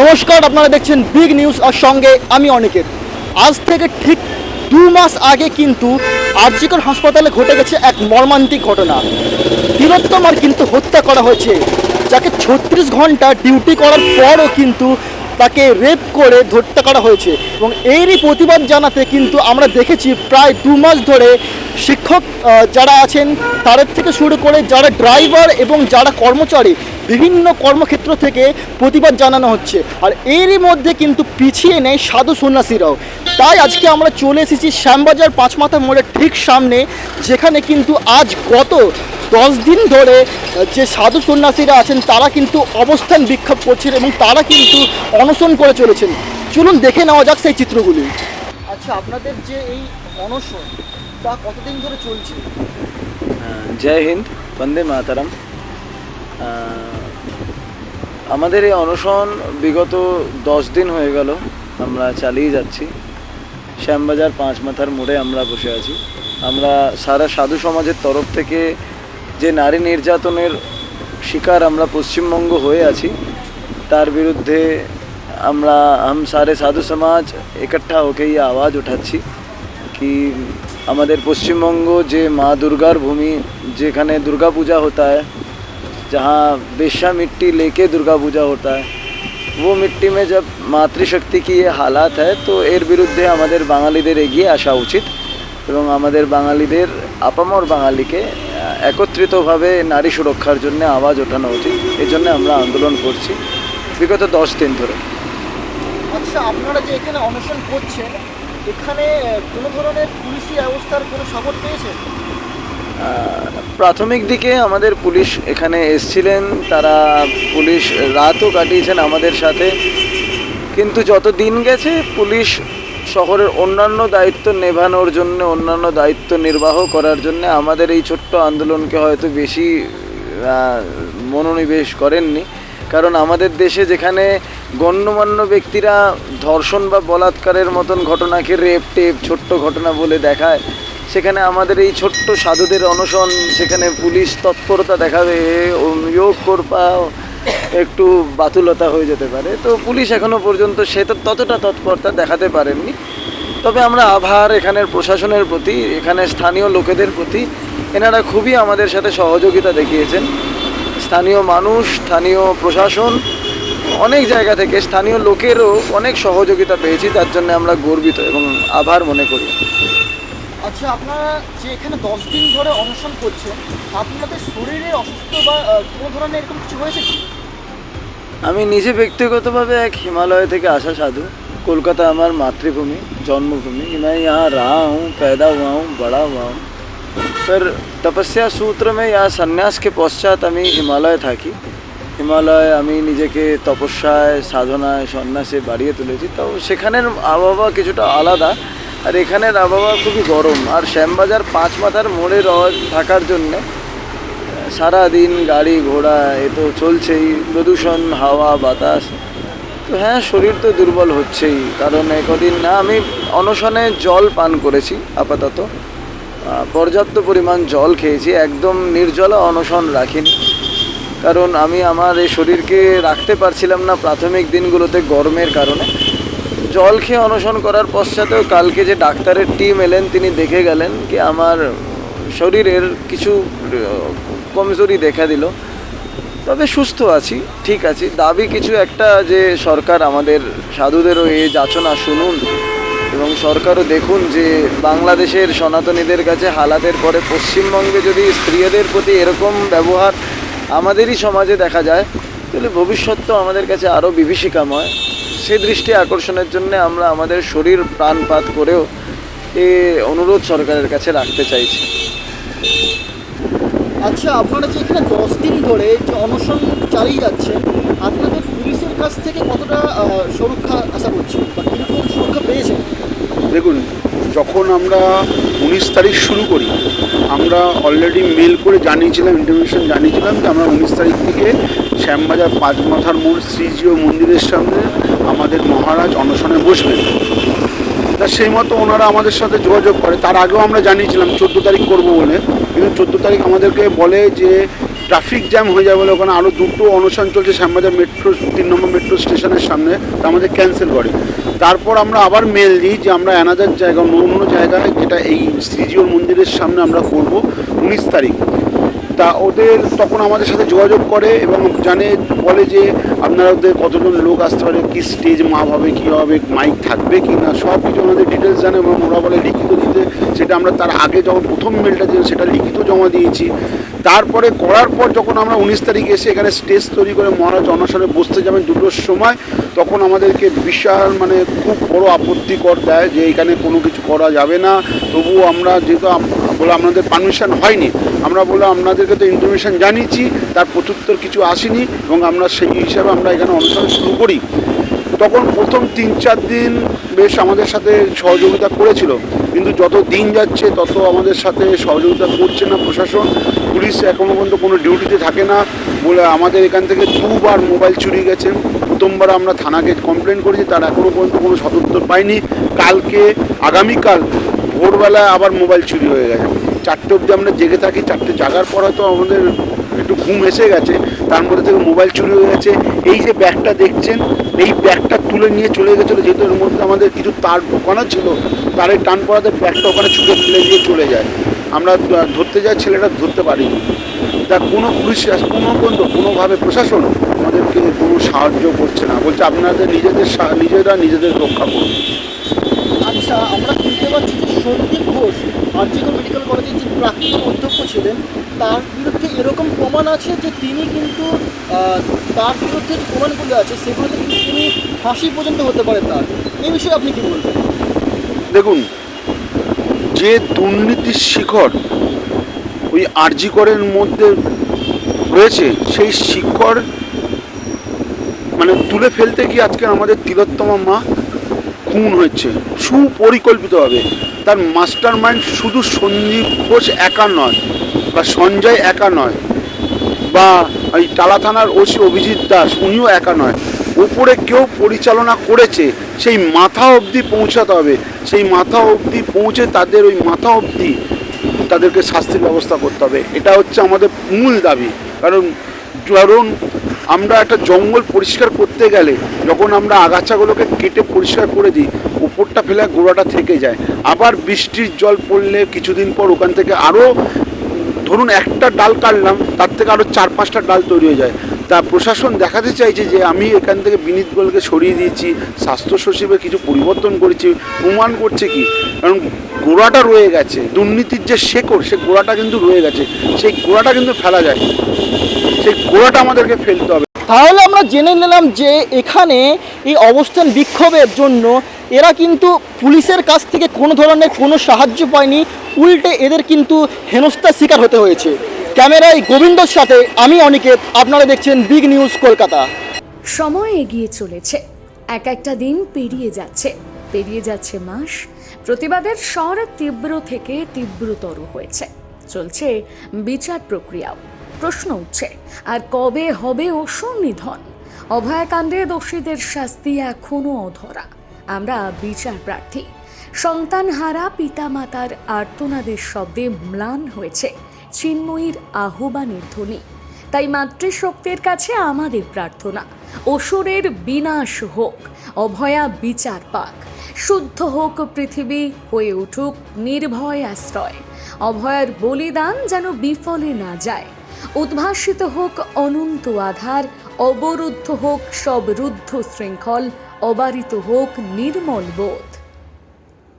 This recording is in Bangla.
নমস্কার, আপনারা দেখছেন বিগ নিউজ আর সঙ্গে আমি অনেকের আজ থেকে ঠিক দু মাস আগে কিন্তু আরজিকর হাসপাতালে ঘটে গেছে এক মর্মান্তিক ঘটনা। তিলোত্তমার কিন্তু হত্যা করা হয়েছে, যাকে ছত্রিশ ঘণ্টা ডিউটি করার পরও কিন্তু তাকে রেপ করে হত্যা করা হয়েছে। এবং এরই প্রতিবাদ জানাতে কিন্তু আমরা দেখেছি প্রায় দু মাস ধরে শিক্ষক যারা আছেন, তাদের থেকে শুরু করে যারা ড্রাইভার এবং যারা কর্মচারী বিভিন্ন কর্মক্ষেত্র থেকে প্রতিবাদ জানানো হচ্ছে। আর এরই মধ্যে কিন্তু পিছিয়ে নেই সাধু সন্ন্যাসীরাও। তাই আজকে আমরা চলে এসেছি শ্যামবাজার পাঁচমাথা মোড়ের ঠিক সামনে, যেখানে কিন্তু আজ গত দশ দিন ধরে যে সাধু সন্ন্যাসীরা আছেন, তারা কিন্তু অবস্থান বিক্ষোভ করছেন এবং তারা কিন্তু অনশন করে চলেছেন। চলুন দেখে নেওয়া যাক সেই চিত্রগুলি। আচ্ছা আপনাদের যে এই অনশন, তা কতদিন ধরে চলছে? জয় হিন্দ, বন্দে মাতারাম। আমাদের এই অনশন বিগত দশ দিন হয়ে গেল, আমরা চালিয়ে যাচ্ছি। শ্যামবাজার পাঁচ মাথার মোড়ে আমরা বসে আছি। আমরা সারা সাধু সমাজের তরফ থেকে যে নারী নির্যাতনের শিকার আমরা পশ্চিমবঙ্গ হয়ে আছি, তার বিরুদ্ধে আমরা আম সারে সাধু সমাজ একটা ওকে ये आवाज़ उठाচ্ছি আমাদের পশ্চিমবঙ্গ যে মা দুর্গার ভূমি, যেখানে দুর্গা পূজা जहाँ बेशा मिट्टी लेके दुर्गा पूजा होता है वो मिट्टी में जब মাতৃশক্তি কি ये हालात है तो এর বিরুদ্ধে আমাদের বাঙালিদের এগিয়ে আসা উচিত এবং আমাদের বাঙালিদের আপামর বাঙালিকে আহ, একত্রিতভাবে নারী সুরক্ষার জন্য আওয়াজ ওঠানো উচিত এই জন্য আমরা আন্দোলন করছি বিগত দশ দিন ধরে আচ্ছা আপনারা যে এখানে অনশন করছেন এখানে আহ, কোনো ধরনের পুলিশি ব্যবস্থার কোনো সাপোর্ট পেয়েছেন আহ, প্রাথমিক দিকে আমাদের পুলিশ এখানে এসছিলেন, তারা পুলিশ রাতও কাটিয়েছেন আমাদের সাথে। কিন্তু যত দিন গেছে, পুলিশ শহরের অন্যান্য দায়িত্ব নেভানোর জন্য, অন্যান্য দায়িত্ব নির্বাহ করার জন্য আমাদের এই ছোট্ট আন্দোলনকে হয়তো বেশি মনোনিবেশ করেননি। কারণ আমাদের দেশে যেখানে গণ্যমান্য ব্যক্তিরা ধর্ষণ বা বলাৎকারের মতন ঘটনাকে রেপ, টেপ, ছোট্ট ঘটনা বলে দেখায় সেখানে আমাদের এই ছোট্ট সাধুদের অনশন, সেখানে পুলিশ তৎপরতা দেখাবে যোগ করপা, একটু বাতুলতা হয়ে যেতে পারে। তো পুলিশ এখনও পর্যন্ত সে তো ততটা তৎপরতা দেখাতে পারেননি। তবে আমরা আভার এখানের প্রশাসনের প্রতি, এখানে স্থানীয় লোকেদের প্রতি, এনারা খুবই আমাদের সাথে সহযোগিতা দেখিয়েছেন। স্থানীয় মানুষ, স্থানীয় প্রশাসন, অনেক জায়গা থেকে স্থানীয় লোকেরও অনেক সহযোগিতা পেয়েছি, তার জন্য আমরা গর্বিত এবং আভার মনে করি। আচ্ছা আপনারা যে এখানে দশ দিন ধরে অনশন করছেন, আপনাদের শরীরে অসুস্থ বা কোনো ধরনের এরকম কিছু হয়েছে কি? আমি নিজে ব্যক্তিগতভাবে এক হিমালয় থেকে আসা সাধু। কলকাতা আমার মাতৃভূমি, জন্মভূমি। मैं यहाँ रहा हूँ पैदा हुआ हूँ बड़ा हुआ हूँ पर तपस्या सूत्र में यहाँ পশ্চাৎ আমি হিমালয়ে থাকি। হিমালয়ে আমি নিজেকে তপস্যায়, সাধনায়, সন্ন্যাসে বাড়িয়ে তুলেছি। তো সেখানের আবহাওয়া কিছুটা আলাদা। আর এখানের আবহাওয়া খুবই গরম, আর শ্যামবাজার পাঁচ মাথার মোড়ে থাকার জন্যে সারা দিন গাড়ি ঘোড়া, এ তো চলছেই, প্রদূষণ, হাওয়া, বাতাস। তো হ্যাঁ শরীর তো দুর্বল হচ্ছেই, কারণ একদিন না, আমি অনশনে জল পান করেছি, আপাতত। পর্যাপ্ত পরিমাণ জল খেয়েছি, একদম নির্জলা অনশন রাখিনি। কারণ আমি আমার এই শরীরকে রাখতে পারছিলাম না প্রাথমিক দিনগুলোতে গরমের কারণে। জল খেয়ে অনশন করার পশ্চাতেও কালকে যে ডাক্তারের টিম এলেন, তিনি দেখে গেলেন কি আমার শরীরের কিছু কমজোরি দেখা দিল। তবে সুস্থ আছি, ঠিক আছি। দাবি কিছু একটা যে সরকার আমাদের সাধুদেরও এই যাচনা শুনুন এবং সরকারও দেখুন যে বাংলাদেশের সনাতনীদের কাছে হালাতের পরে পশ্চিমবঙ্গে যদি স্ত্রীদের প্রতি এরকম ব্যবহার আমাদেরই সমাজে দেখা যায়, তাহলে ভবিষ্যৎ তো আমাদের কাছে আরও বিভীষিকাময়। সে দৃষ্টি আকর্ষণের জন্য আমরা আমাদের শরীর প্রাণপাত করেও এ অনুরোধ সরকারের কাছে রাখতে চাইছি। আচ্ছা আপনারা যে এখানে দশ দিন ধরে যে অনশন চালিয়ে যাচ্ছেন আপনাদের পুলিশের কাছ থেকে কতটা সুরক্ষা আশা করছেন বা কীরকম সুরক্ষা পেয়েছেন? দেখুন যখন আমরা উনিশ তারিখ শুরু করি আমরা অলরেডি মেল করে জানিয়েছিলাম ইন্টারভিউশন জানিয়েছিলাম যে আমরা উনিশ তারিখ থেকে শ্যামবাজার পাঁচ মাথার মোড় শ্রীজিও মন্দিরের সামনে আমাদের মহারাজ অনশনে বসবেন। তা সেই মতো ওনারা আমাদের সাথে যোগাযোগ করে। তার আগেও আমরা জানিয়েছিলাম, চোদ্দ তারিখ করব বলে। কিন্তু চোদ্দ তারিখ আমাদেরকে বলে যে, ট্রাফিক জ্যাম হয়ে যাবে বলে ওখানে আরও দুটো অনশন চলছে শ্যামবাজার মেট্রো, তিন নম্বর মেট্রো স্টেশনের সামনে। তা আমাদের ক্যান্সেল করে। তারপর আমরা আবার মেল দিই যে, আমরা অ্যানাদার জায়গা, অন্য অন্য জায়গায় যেটা এই শ্রীজিওর মন্দিরের সামনে আমরা করব উনিশ তারিখ। তা ওদের তখন আমাদের সাথে যোগাযোগ করে এবং জানে, বলে যে আপনাদের কতজন লোক আসতে পারে, কী স্টেজ মাপ হবে, কী হবে মাইক থাকবে কি না, সব কিছু আমাদের ডিটেলস জানে এবং ওরা বলে লিখিত দিতে। সেটা আমরা তার আগে যখন প্রথম মেলটা দিই সেটা লিখিত জমা দিয়েছি। তারপরে করার পর যখন আমরা উনিশ তারিখে এসে এখানে স্টেজ তৈরি করে মহারাজ অনশনে বসতে যাবেন দুটোর সময়, তখন আমাদেরকে বিশাল মানে খুব বড় আপত্তিকর দেয় যে এখানে কোনো কিছু করা যাবে না। তবুও আমরা যেহেতু বলে আপনাদের পারমিশন হয়নি। আমরা বলে আপনাদেরকে তো ইনফরমেশন জানিয়েছি, তার প্রত্যুত্তর কিছু আসেনি এবং আমরা সেই হিসাবে আমরা এখানে অনুষ্ঠান শুরু করি। তখন প্রথম তিন চার দিন বেশ আমাদের সাথে সহযোগিতা করেছিল। কিন্তু যত দিন যাচ্ছে, তত আমাদের সাথে সহযোগিতা করছে না প্রশাসন। পুলিশ এখনও পর্যন্ত কোনো ডিউটিতে থাকে না বলে আমাদের এখান থেকে দুবার মোবাইল চুরি গেছে। প্রথমবার আমরা থানাকে কমপ্লেন করেছি, তার এখনও পর্যন্ত কোনো সদুত্তর পাইনি। কালকে, আগামীকাল ভোরবেলায় আবার মোবাইল চুরি হয়ে গেছে। চারটে অবধি আমরা জেগে থাকি, চারটে জাগার পর হয়তো আমাদের একটু ঘুম এসে গেছে, তার মধ্যে থেকে মোবাইল চুরি হয়ে গেছে। এই যে ব্যাগটা দেখছেন, এই ব্যাগটা তুলে নিয়ে চলে গেছিল, যেহেতু এর মধ্যে আমাদের কিছু তার ঢোকানো ছিল তারের টান পড়াতে ব্যাগটা ওখানে ছুটে ফেলে দিয়ে চলে যায়। আমরা ধরতে যাই, ছেলেটা ধরতে পারিনি। তা কোনো পুলিশ কোনো পর্যন্ত কোনোভাবে প্রশাসন আমাদেরকে কোনো সাহায্য করছে না। বলছে আপনাদের নিজেদের নিজেরা নিজেদের রক্ষা করুন। আচ্ছা আমরা শুনতে পাচ্ছি যে সন্দীপ ঘোষ আর্জিকল মেডিকেল কলেজের যে প্রাক্তন অধ্যক্ষ ছিলেন, তার বিরুদ্ধে এরকম প্রমাণ আছে যে তিনি কিন্তু তার বিরুদ্ধে যে প্রমাণগুলো আছে, সেগুলোতে কিন্তু তিনি ফাঁসি পর্যন্ত হতে পারে তার। এই বিষয়ে আপনি কি বলবেন? দেখুন, যে দুর্নীতির শিখর ওই আরজিকরের মধ্যে রয়েছে, সেই শিখর মানে তুলে ফেলতে গিয়ে আজকে আমাদের তিলোত্তমা মা খুন হচ্ছে সুপরিকল্পিতভাবে। তার মাস্টার মাইন্ড শুধু সঞ্জীব ঘোষ একা নয়, বা সঞ্জয় একা নয়, বা এই টালা থানার ওসি অভিজিৎ দাস, উনিও একা নয়। ওপরে কেউ পরিচালনা করেছে, সেই মাথা অবধি পৌঁছাতে হবে। সেই মাথা অবধি পৌঁছে তাদের ওই মাথা অবধি তাদেরকে শাস্তির ব্যবস্থা করতে হবে। এটা হচ্ছে আমাদের মূল দাবি। কারণ ধরুন আমরা একটা জঙ্গল পরিষ্কার করতে গেলে যখন আমরা আগাছাগুলোকে কেটে পরিষ্কার করে দিই, উপরটা ফেলে গোড়াটা থেকে যায়। আবার বৃষ্টির জল পড়লে কিছুদিন পর ওখান থেকে আরও ধরুন একটা ডাল কাটলাম, তার থেকে আরও চার পাঁচটা ডাল তৈরি হয়ে যায়। তা প্রশাসন দেখাতে চাইছে যে আমি এখান থেকে বিনীত গোলকে সরিয়ে দিয়েছি স্বাস্থ্য সচিবে কিছু পরিবর্তন করেছি, প্রমাণ করছে কি? কারণ গোড়াটা রয়ে গেছে, দুর্নীতির যে শেকড়, সে গোড়াটা কিন্তু রয়ে গেছে, সেই গোড়াটা কিন্তু ফেলা যায়। সেই গোড়াটা আমাদেরকে ফেলতে হবে। তাহলে আমরা জেনে নিলাম যে এখানে এই অবস্থান বিক্ষোভের জন্য এরা কিন্তু পুলিশের কাছ থেকে কোনো ধরনের কোনো সাহায্য পায়নি উল্টে এদের কিন্তু হেনস্থার শিকার হতে হয়েছে। ক্যামেরায় গোবিন্দর সাথে আমি অনিকেত আপনারা দেখছেন বিগ নিউজ কলকাতা। সময় এগিয়ে চলেছে এক একটা দিন পেরিয়ে যাচ্ছে পেরিয়ে যাচ্ছে মাস প্রতিবাদের স্বর তীব্র থেকে তীব্রতর হয়েছে চলছে বিচার প্রক্রিয়াও। প্রশ্ন উঠছে, আর কবে হবে অসুর নিধন অভয়াকাণ্ডে দোষীদের শাস্তি এখনও অধরা। আমরা বিচার প্রার্থী। সন্তানহারা পিতামাতার আর্তনাদের শব্দে ম্লান হয়েছে। চিন্ময়ীর আহ্বানের ধ্বনি। তাই মাতৃশক্তির কাছে আমাদের প্রার্থনা। অসুরের বিনাশ হোক, অভয়া বিচার পাক। শুদ্ধ হোক পৃথিবী, হয়ে উঠুক নির্ভয় আশ্রয়। অভয়ার বলিদান যেন বিফলে না যায়। উদ্ভাসিত হোক অনন্ত আধার অবরুদ্ধ হোক সব রুদ্ধ শৃঙ্খল অবারিত হোক নির্মল বোধ।